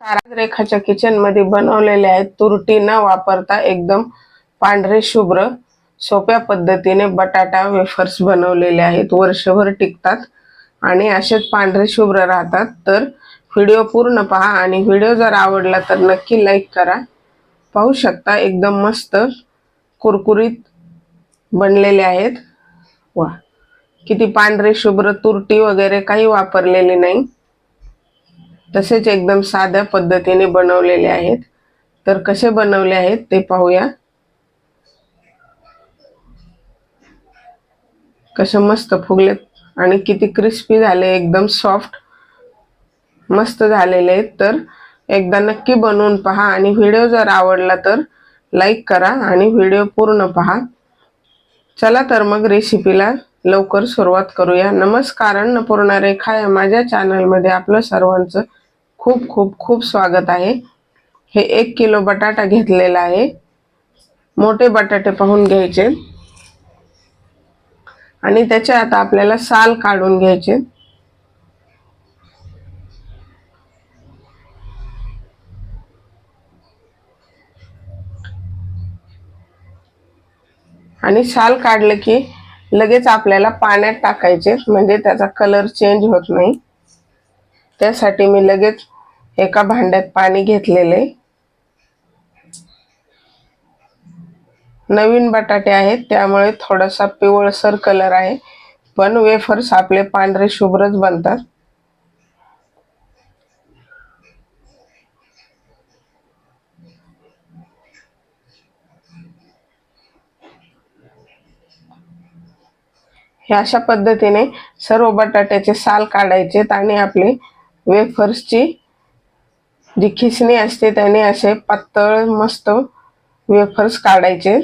कारात रेखाच्या किचनमध्ये बनवलेले आहेत. तुरटी न वापरता एकदम पांढरे शुभ्र सोप्या पद्धतीने बटाटा वेफर्स बनवलेले आहेत. वर्षभर टिकतात आणि असेच पांढरे शुभ्र राहतात. तर व्हिडिओ पूर्ण पहा आणि व्हिडिओ जर आवडला तर नक्की लाईक करा. पाहू शकता एकदम मस्त कुरकुरीत बनलेले आहेत. वा किती पांढरे शुभ्र तुरटी वगैरे काही वापरलेली नाही. तसेच एकदम साध्या पद्धतीने बनवलेले आहेत. तर कसे बनवले आहेत ते पाहूया. कसे मस्त फुगलेत आणि किती क्रिस्पी झाले एकदम सॉफ्ट मस्त झालेले आहेत. तर एकदा नक्की बनवून पहा आणि व्हिडिओ जर आवडला तर लाईक करा आणि व्हिडिओ पूर्ण पहा. चला तर मग रेसिपीला लवकर सुरुवात करूया. नमस्कार अन्नपूर्णा रेखा या माझ्या चॅनलमध्ये आपलं सर्वांचं खूप खूप खूप स्वागत आहे. हे एक किलो बटाटा घेतलेला आहे. मोठे बटाटे पाहून घ्यायचे. आणि त्याचे आता आपल्याला साल काढून घ्यायचे. आणि साल काढलं की लगेच आपल्याला पाण्यात टाकायचे. म्हणजे त्याचा कलर चेंज होत नाही. त्यासाठी मी लगेच एका भांड्यात पाणी घेतलेले. नवीन बटाटे आहेत त्यामुळे थोडासा पिवळसर कलर आहे पण वेफर्स आपले पांढरे शुभ्रच बनतात. हे अशा पद्धतीने सर्व बटाट्याचे साल काढायचे आणि आपले वेफर्सची जी खिसणी असते त्याने असे पातळ मस्त वेफर्स काढायचे.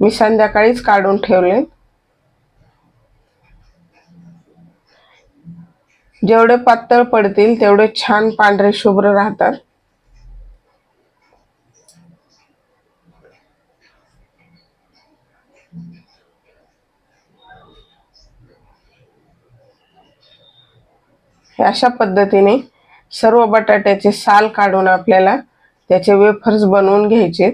मी संध्याकाळीच काढून ठेवले. जेवढे पातळ पडतील तेवढे छान पांढरे शुभ्र राहतात. अशा पद्धतीने सर्व बटाट्याचे साल काढून आपल्याला त्याचे वेफर्स बनवून घ्यायचे.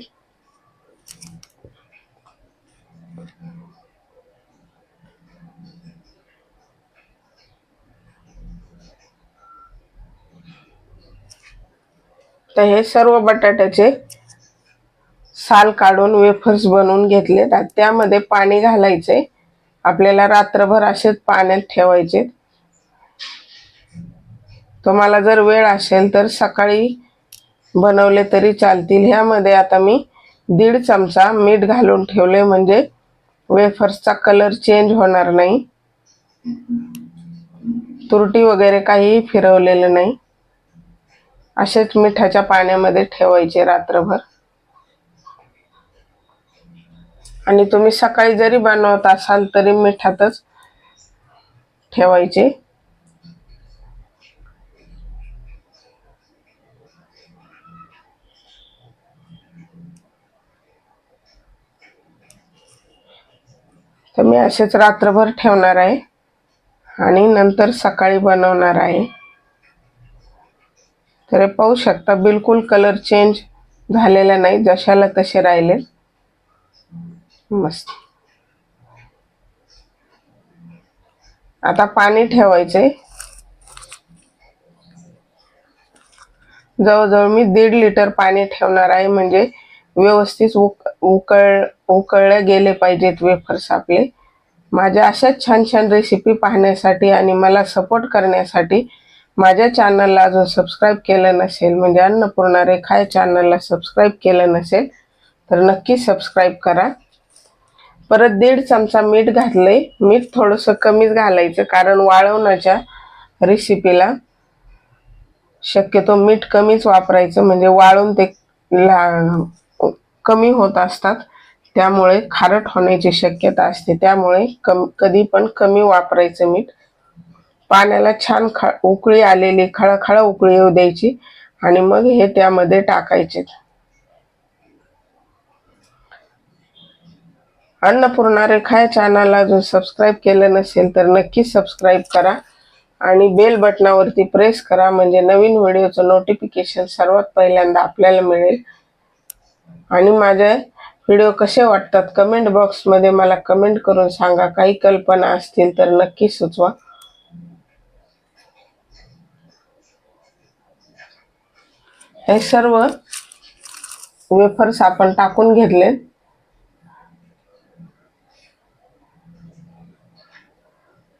तर हे सर्व बटाट्याचे साल काढून वेफर्स बनवून घेतले त्यामध्ये पाणी घालायचे आपल्याला रात्रभर असेच पाण्यात ठेवायचे तुम्हाला जर वेळ असेल तर सकाळी बनवले तरी चालतील. ह्यामध्ये आता मी दीड चमचा मीठ घालून ठेवले म्हणजे वेफर्सचा कलर चेंज होणार नाही. तुरटी वगैरे काहीही फिरवलेलं नाही. असेच मिठाच्या पाण्यामध्ये ठेवायचे रात्रभर. आणि तुम्ही सकाळी जरी बनवत असाल तरी मिठातच ठेवायचे. तर मी असेच रात्रभर ठेवणार आहे. आणि नंतर सकाळी बनवणार आहे. तर पाहू शकता बिलकुल कलर चेंज झालेला नाही जशाला तसे राहिले. मस्त. आता पाणी ठेवायचे जवळजवळ मी दीड लिटर पाणी ठेवणार आहे म्हणजे व्यवस्थित उक उकळ उकळले गेले पाहिजेत वेफर्स आपले. माझ्या अशाच छान छान रेसिपी पाहण्यासाठी आणि मला सपोर्ट करण्यासाठी माझ्या चॅनलला अजून सबस्क्राईब केलं नसेल म्हणजे अन्नपूर्णा रेखा या चॅनलला सबस्क्राईब केलं नसेल तर नक्की सबस्क्राईब करा. परत दीड चमचा मीठ घातले मीठ थोडंसं कमीच घालायचं कारण वाळवण्याच्या रेसिपीला शक्यतो मीठ कमीच वापरायचं म्हणजे वाळून ते ला कमी होत असतात. त्यामुळे खारट होण्याची शक्यता असते त्यामुळे कम कधी पण कमी वापरायचं मीठ. पाण्याला छान ख उकळी आलेली खळखळ उकळी येऊ द्यायची आणि मग हे त्यामध्ये टाकायचे. अन्नपूर्णा रेखा या चॅनलला जर सबस्क्राईब केलं नसेल तर नक्की सबस्क्राईब करा आणि बेल बटनावरती प्रेस करा म्हणजे नवीन व्हिडिओचं नोटिफिकेशन सर्वात पहिल्यांदा आपल्याला मिळेल. आणि माझे व्हिडिओ कसे वाटतात कमेंट बॉक्समध्ये मला कमेंट करून सांगा. काही कल्पना असतील तर नक्की सुचवा. हे सर्व वेफर्स आपण टाकून घेतले.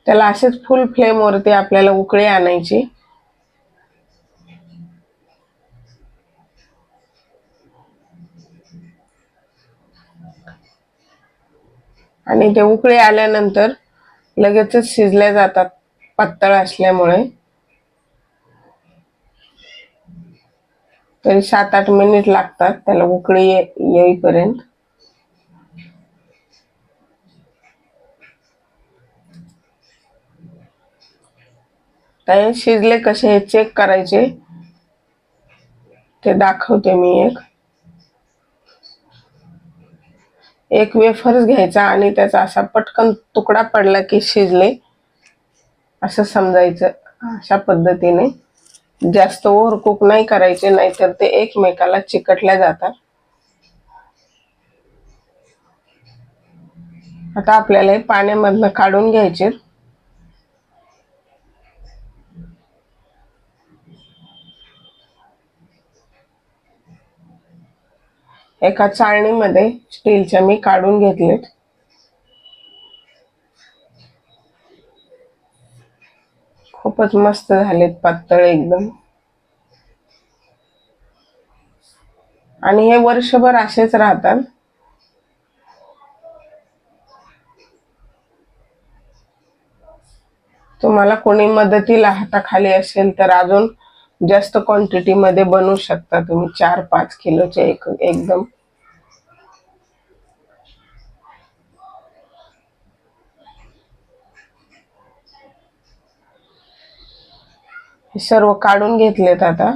त्याला असेच फुल फ्लेमवरती आपल्याला उकळी आणायची. आणि ते उकळी आल्यानंतर लगेचच शिजल्या जातात पातळ असल्यामुळे. तरी सात आठ मिनिट लागतात त्याला उकळी ये- येईपर्यंत. शिजले कसे हे चेक करायचे. ते दाखवते मी एक. एक वेफर्स घ्यायचा आणि त्याचा असा पटकन तुकडा पडला की शिजले. असं समजायचं अशा पद्धतीने. जास्त ओव्हर कुक नाही करायचे नाहीतर ते एकमेकाला चिकटल्या जातात. आता आपल्याला हे पाण्यामधनं काढून घ्यायचे एका चाळणीमध्ये स्टीलच्या मी काढून घेतलेत. खूपच मस्त झालेत पातळ एकदम. आणि हे वर्षभर असेच राहतात. तुम्हाला कोणी मदतीला हाताखाली असेल तर अजून जास्त क्वांटिटी मध्ये बनवू शकता तुम्ही. चार पाच किलोचे एक एकदम. सर्व काढून घेतलेत आता.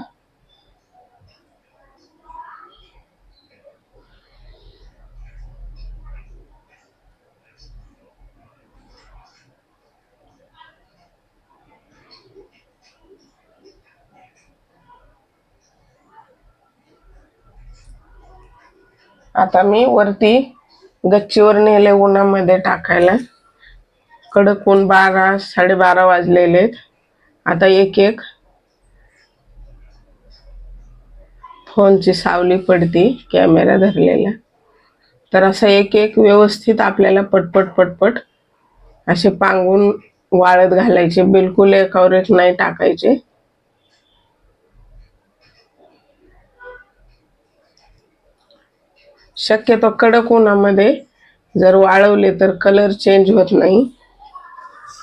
आता मी वरती गच्चीवर नेले उन्हामध्ये टाकायला. कडक ऊन बारा साडेबारा वाजलेले आहेत. आता एक एक फोनची सावली पडती कॅमेरा धरलेला. तर असं एक एक व्यवस्थित आपल्याला पटपट पटपट असे पांगून वाळत घालायचे. बिलकुल एकावर एक नाही टाकायचे. शक्यतो कडक उन्हामध्ये जर वाळवले तर कलर चेंज होत नाही.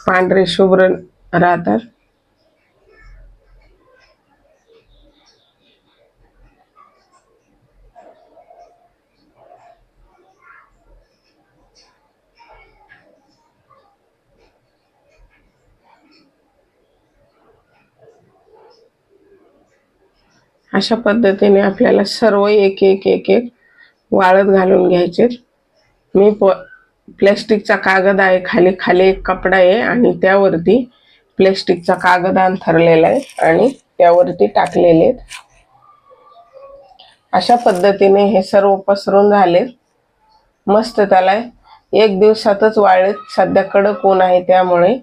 पांढरे शुभ्र राहतात. अशा पद्धतीने आपल्याला सर्व एक एक एक एक वाळत घालून घ्यायचे. मी प प्लॅस्टिकचा कागद आहे खाली खाली एक कपडा आहे आणि त्यावरती प्लॅस्टिकचा कागद अंथरलेला आहे आणि त्यावरती टाकलेले आहेत. अशा पद्धतीने हे सर्व पसरून झाले. मस्त त्याला एक दिवसातच वाळलेत सध्या कडक ऊन आहे त्यामुळे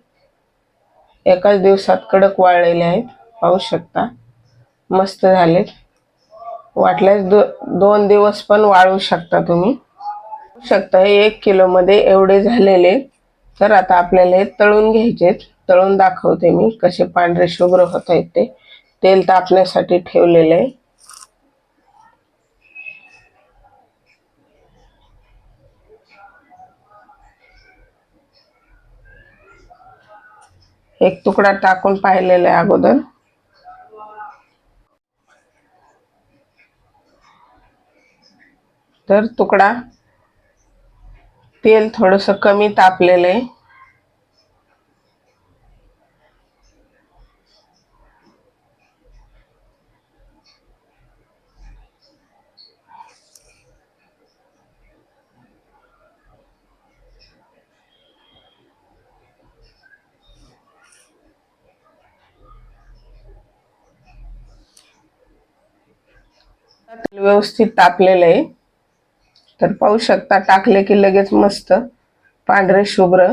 एकाच दिवसात कडक वाळलेले आहेत. पाहू शकता. मस्त झालेत. वाटल्यास दो दोन दिवस पण वाळू शकता तुम्ही. शकता. हे एक किलोमध्ये एवढे झालेले तर आता आपल्याला हे तळून घ्यायचे तळून दाखवते मी कसे पांढरे शुभ्र होत आहेत ते. तेल तापण्यासाठी ठेवलेले आहे. एक तुकडा टाकून पाहिलेला आहे अगोदर. तर तुकडा. तेल थोडंसं कमी तापलेलं आहे. तेल व्यवस्थित तापलेलं आहे. तर पाहू शकता टाकले की लगेच मस्त पांढरे शुभ्र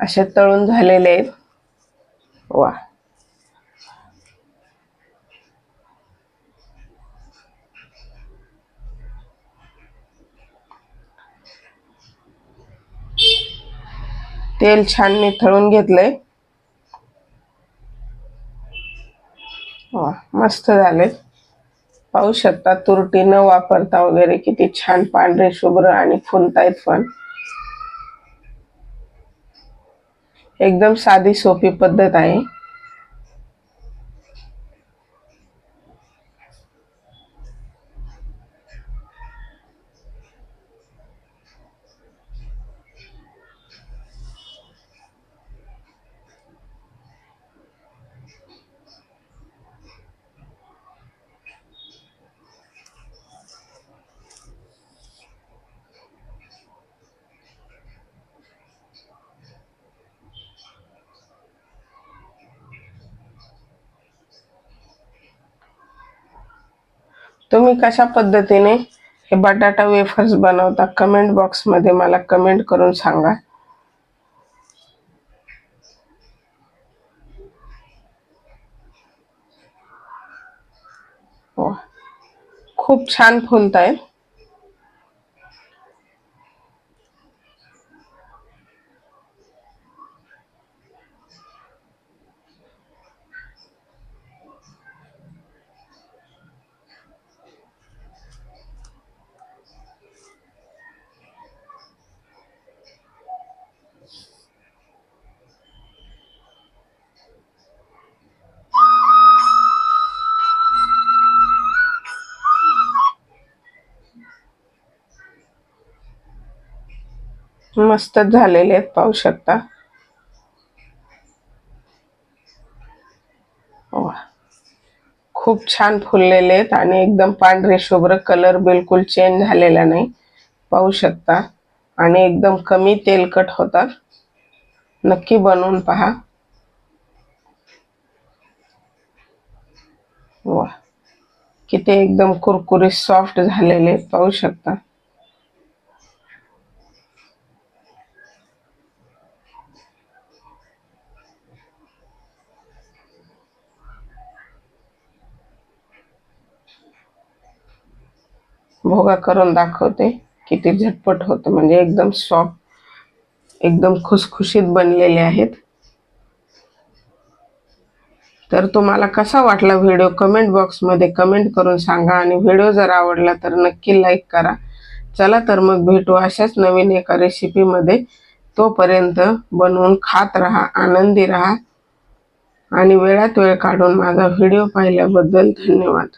असे तळून झालेले आहेत. वा. तेल छान मी थळून घेतलंय. वा मस्त झाले. पाहू शकता तुरटी न वापरता वगैरे किती छान पांढरे शुभ्र आणि फुलतायत पण. एकदम साधी सोपी पद्धत आहे. तुम्ही कशा पद्धतीने हे बटाटा वेफर्स बनवता? कमेंट बॉक्समध्ये मला कमेंट करून सांगा. खूप छान फुलत मस्तच झालेले आहेत पाहू शकता. वा. खूप छान फुललेले आहेत आणि एकदम पांढरे शुभ्र कलर बिलकुल चेंज झालेला नाही. पाहू शकता. आणि एकदम कमी तेलकट होतात. नक्की बनवून पहा. वा. किती एकदम कुरकुरीत सॉफ्ट झालेले पाहू शकता. भोगा करून दाखवते. किती झटपट होतं. म्हणजे एकदम सॉफ्ट एकदम खुसखुशीत बनलेले आहेत. तर तुम्हाला कसा वाटला व्हिडिओ? कमेंट बॉक्समध्ये कमेंट करून सांगा. आणि व्हिडिओ जर आवडला तर नक्की लाईक करा. चला तर मग भेटू अशाच नवीन एका रेसिपीमध्ये. तोपर्यंत बनवून खात राहा आनंदी राहा. आणि वेळात वेळ काढून माझा व्हिडिओ पाहिल्याबद्दल धन्यवाद.